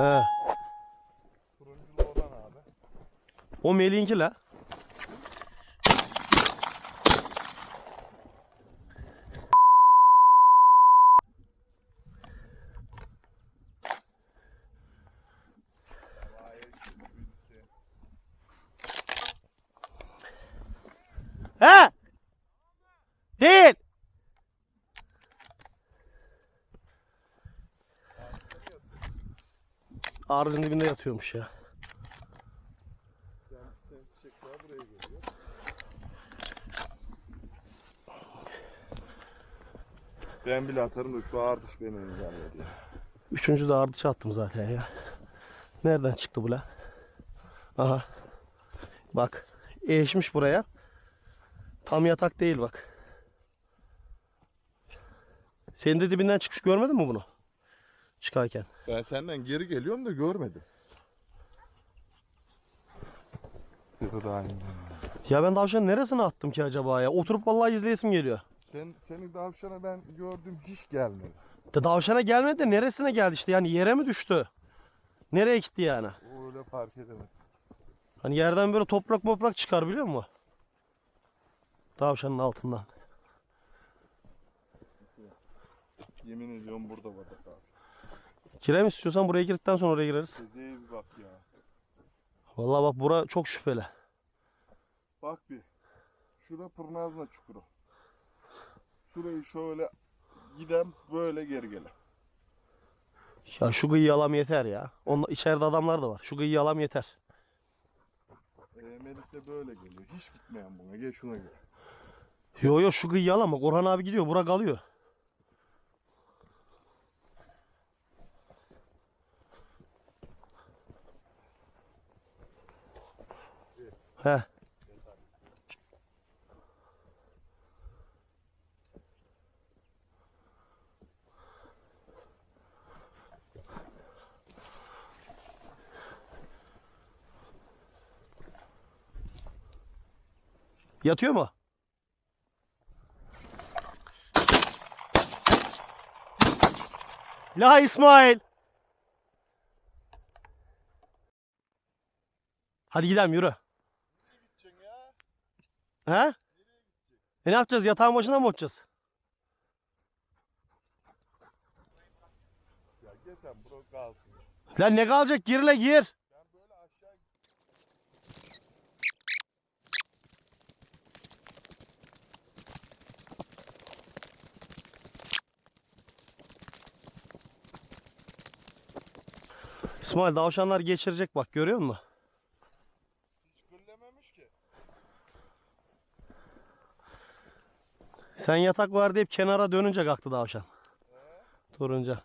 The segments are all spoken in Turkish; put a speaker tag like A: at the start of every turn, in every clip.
A: He.
B: Turunculu olan abi.
A: O Melih'inki la. He? Değil. Ağrıcın dibinde yatıyormuş ya.
B: Ben bile atarım da şu ardış beni engelliyor.
A: Üçüncü de ardıç attım zaten ya. Nereden çıktı bu la? Aha. Bak. Eğişmiş buraya. Tam yatak değil bak. Senin de dibinden çıkış görmedin mi bunu? Çıkarken.
B: Ben senden geri geliyorum da görmedim.
A: Ya ben tavşanın neresine attım ki acaba ya? Oturup vallahi izleyesim geliyor.
B: Sen, senin davşana ben gördüm hiç gelmedi.
A: De tavşana gelmedi de neresine geldi işte yani yere mi düştü? Nereye gitti yani?
B: O öyle fark edemez.
A: Hani yerden böyle toprak toprak çıkar biliyor musun? Tavşanın altından.
B: Yemin ediyorum burada var da abi.
A: Girem istiyorsan buraya girdikten sonra oraya gireriz.
B: Sezeye bir bak ya.
A: Vallahi bak bura çok şüpheli.
B: Bak bir. Şura Pırnazla çukuru. Şurayı şöyle gidem böyle geri gele.
A: Ya şu gıyı alam yeter ya. Onda içeride adamlar da var. Şu gıyı alam yeter.
B: E, Melik de böyle geliyor. Hiç gitmeyen buna. Gel şuna gel.
A: Yo yo şu gıyı alama. Orhan abi gidiyor. Bura kalıyor. He. Yatıyor mu? La İsmail. Hadi gidelim yürü. He? E ne yapacağız? Yatağın başına mı oturacağız?
B: Ya gel sen bura kalsın.
A: Lan ne kalacak? Girle gir. İsmail tavşanlar geçirecek bak görüyor musun?
B: hiç güllememiş ki.
A: Sen yatak var deyip kenara dönünce kalktı tavşan. Durunca.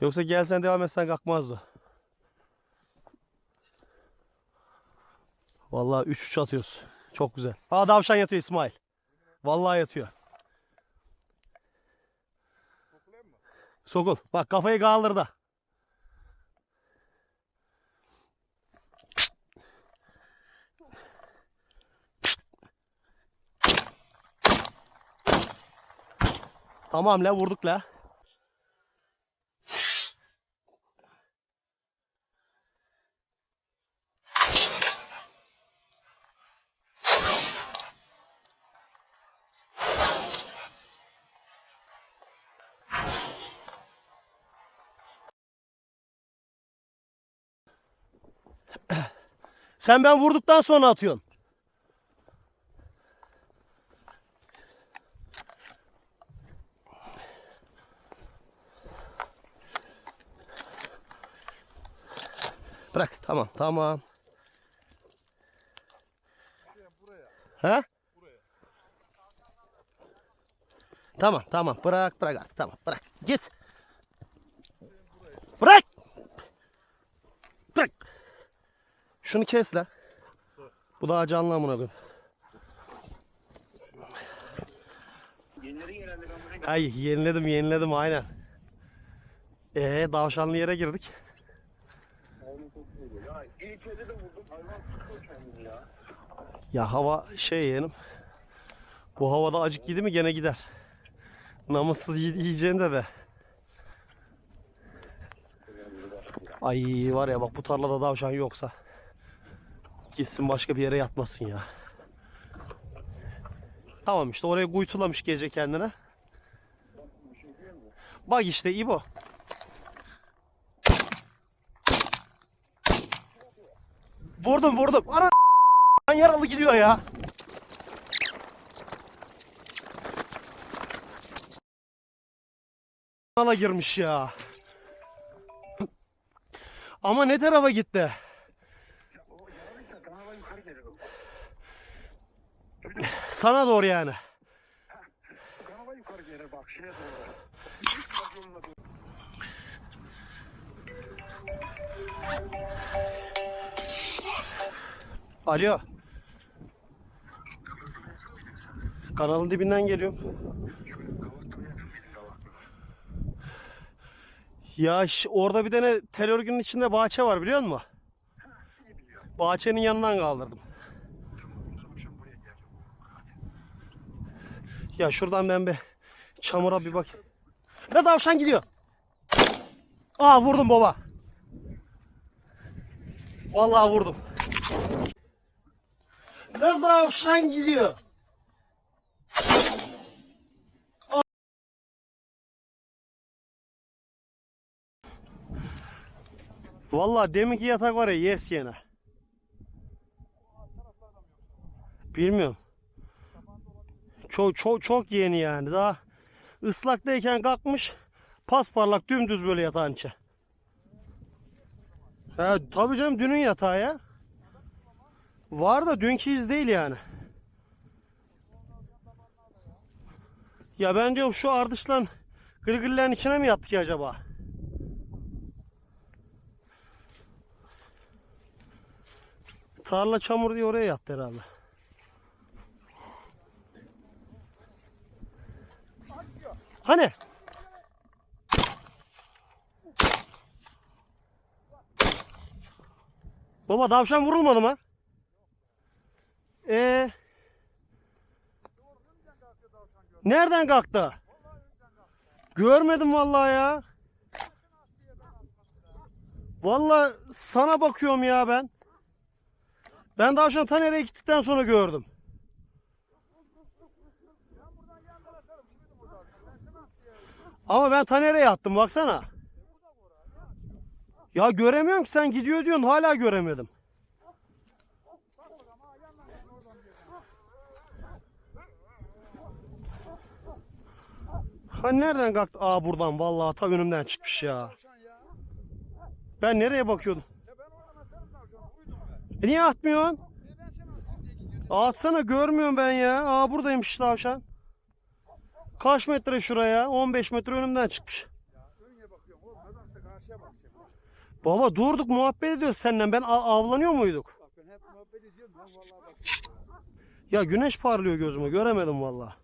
A: Yoksa gelsen devam etsen kalkmazdı. Vallahi 3-3 atıyoruz. Çok güzel. Aa tavşan yatıyor İsmail. Vallahi yatıyor. Sokul. Bak kafayı kaldırdı. Tamam la vurduk la. Sen ben vurduktan sonra atıyorsun. Bırak tamam tamam.
B: Buraya.
A: Tamam tamam bırak bırak artık tamam bırak git. Bırak. Bırak. Şunu kes la. Bu daha canlı amına koyayım. Ay yeniledim yeniledim aynen. Ee davşanlı yere girdik.
C: Ya ilk kere de vurdum hayvan tutuyor kendini ya.
A: Ya hava şey yeğenim. Bu havada acık yedi mi gene gider. Namussuz yi- yiyeceğinde de. Ay var ya bak bu tarlada tavşan yoksa gitsin başka bir yere yatmasın ya. Tamam işte oraya kuytulamış gece kendine. Bak işte İbo. Vurdum vurdum. Ana Lan yaralı gidiyor ya. Kanala girmiş ya. Ama ne tarafa gitti? Sana doğru yani. Alo. Kanalın dibinden geliyorum. Ya orada bir tane tel örgünün içinde bahçe var biliyor musun? Bahçenin yanından kaldırdım. Ya şuradan ben bir çamura bir bak. Ne tavşan gidiyor. Aa vurdum baba. Vallahi vurdum. Ne tavşan gidiyor. Vallahi deminki yatak var ya yes yine. Bilmiyorum. Çok çok çok yeni yani. Daha ıslaktayken kalkmış pasparlak dümdüz böyle yatağın içi. He tabii canım dünün yatağı ya. Var da dünkü iz değil yani. Ya ben diyorum şu ardışlan gırgırların içine mi yattı ki acaba? Tarla çamur diye oraya yattı herhalde. Hani? Baba tavşan vurulmadı mı? Ee, nereden kalktı? Görmedim vallahi ya. Vallahi sana bakıyorum ya ben. Ben tavşan ta nereye gittikten sonra gördüm. Ama ben ta nereye attım baksana. Ya göremiyorum ki sen gidiyor diyorsun hala göremedim. Ha nereden kalktı? Aa buradan vallahi ta önümden çıkmış ya. Ben nereye bakıyordum? E niye atmıyorsun? Atsana görmüyorum ben ya. Aa buradaymış tavşan. Kaç metre şuraya? 15 metre önümden çıkmış. Baba durduk muhabbet ediyoruz seninle. Ben avlanıyor muyduk? Ya güneş parlıyor gözüme göremedim vallahi.